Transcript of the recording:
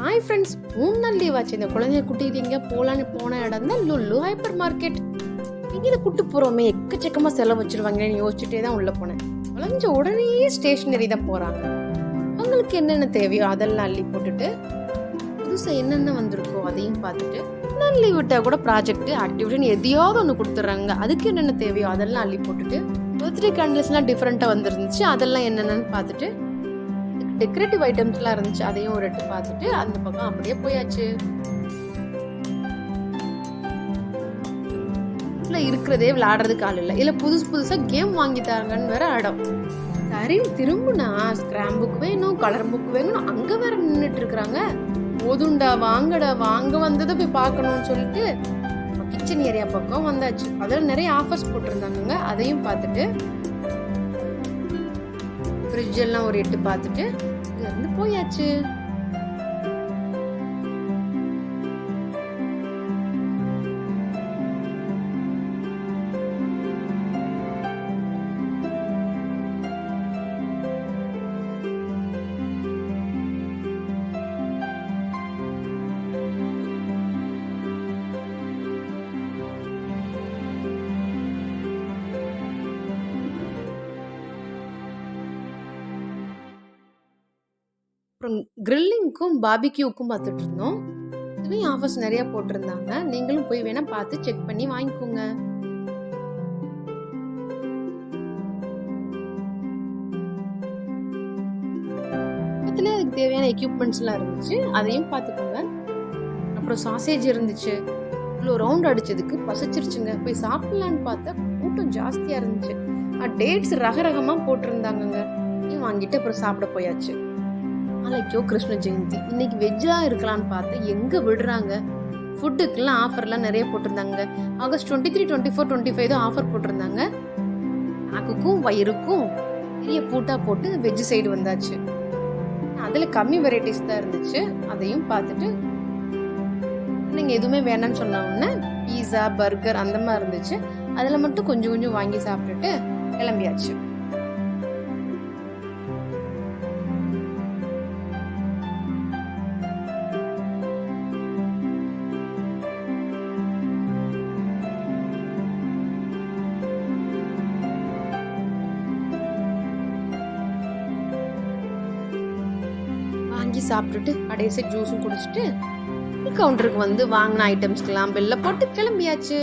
Hi friends மூணு நாள் leave ஆச்சு இந்த குழந்தைய கூட்டிட்டு எங்கே போகலான்னு போன இடம் தான் லுல்லு ஹைப்பர் மார்க்கெட் இங்கே கூட்டு போகிறோமே எக்கச்சக்கமாக செலவு வச்சிருவாங்கன்னு யோசிச்சுட்டே தான் உள்ளே போனேன். குழஞ்ச உடனே ஸ்டேஷனரி தான் போகிறாங்க அவங்களுக்கு என்னென்ன தேவையோ அதெல்லாம் அள்ளி போட்டுட்டு புதுசாக என்னென்ன வந்திருக்கோ அதையும் பார்த்துட்டு நான் லீவ் விட்டால் கூட ப்ராஜெக்ட் ஆக்டிவிட்டின்னு எதையாவது ஒன்று கொடுத்துட்றாங்க. அதுக்கு என்னென்ன தேவையோ அதெல்லாம் அள்ளி போட்டுட்டு பர்த்டே கேண்டில்ஸ்லாம் டிஃப்ரெண்ட்டாக வந்துருந்துச்சு. அதெல்லாம் என்னென்னு பார்த்துட்டு டெக்கரேட்டிவ் ஐட்டம்ஸ்லாம் இருந்துச்சு அதையும் ஒரு எட்டு பார்த்துட்டு அந்த பக்கம் அப்படியே போயாச்சு. இருக்கிறதே விளையாடுறதுக்கு ஆள் இல்லை. இல்லை புதுசு புதுசாக கேம் வாங்கி தாருங்கன்னு வேற இடம் சரி திரும்பினா ஸ்கிராம் புக் வேணும் கலர் புக் வேணும் அங்கே வேற நின்றுட்டு இருக்கிறாங்க. போதுண்டா வாங்கடா வாங்க வந்ததை போய் பார்க்கணும்னு சொல்லிட்டு கிச்சன் ஏரியா பக்கம் வந்தாச்சு. அதில் நிறைய ஆஃபர்ஸ் போட்டிருந்தாங்க அதையும் பார்த்துட்டு ஃப்ரிட்ஜெல்லாம் ஒரு எட்டு பார்த்துட்டு இருந்து போயாச்சு. அப்புறம் கிரில்லிங்க்கும் பாபிக்யூக்கும் பார்த்துட்டு இருந்தோம் இதுலேயும் ஆஃபர்ஸ் நிறைய போட்டிருந்தாங்க நீங்களும் போய் வேணா பார்த்து செக் பண்ணி வாங்கிக்கோங்க. பக்கத்துல அதுக்கு தேவையான எக்யூப்மெண்ட்ஸ்லாம் இருந்துச்சு. அதையும் பார்த்துக்கோங்க அப்புறம் சாசேஜ் இருந்துச்சு. இவ்வளோ ரவுண்ட் அடிச்சதுக்கு பசிச்சிருச்சுங்க. போய் சாப்பிடலான்னு பார்த்தா கூட்டம் ஜாஸ்தியாக இருந்துச்சு. டேட்ஸ் ரக ரகமாக போட்டிருந்தாங்கங்க வாங்கிட்டு அப்புறம் சாப்பிட போயாச்சு. நாளைக்கோ கிருஷ்ண ஜெயந்தி. இன்னைக்கு வெஜ்ஜாக இருக்கலாம்னு பார்த்து எங்கே விடுறாங்க? ஃபுட்டுக்கெல்லாம் ஆஃபர்லாம் நிறைய போட்டிருந்தாங்க. August twenty three twenty four twenty five தான் ஆஃபர் போட்டிருந்தாங்க. நாக்குக்கும் வயிறுக்கும் பெரிய பூட்டா போட்டு வெஜ் சைடு வந்தாச்சு. அதில் கம்மி வெரைட்டிஸ் தான் இருந்துச்சு. அதையும் பார்த்துட்டு நீங்கள் எதுவுமே வேணாம்னு சொன்ன உடனே பீஸா பர்கர் அந்த மாதிரி இருந்துச்சு. அதில் மட்டும் கொஞ்சம் கொஞ்சம் வாங்கி சாப்பிட்டுட்டு கிளம்பியாச்சு. வாங்கி சாப்பிட்டுட்டு கடைசி ஜூஸும் குடிச்சிட்டு கவுண்டருக்கு வந்து வாங்கின ஐட்டம்ஸ்க்கெல்லாம் பில்லை போட்டு கிளம்பியாச்சு.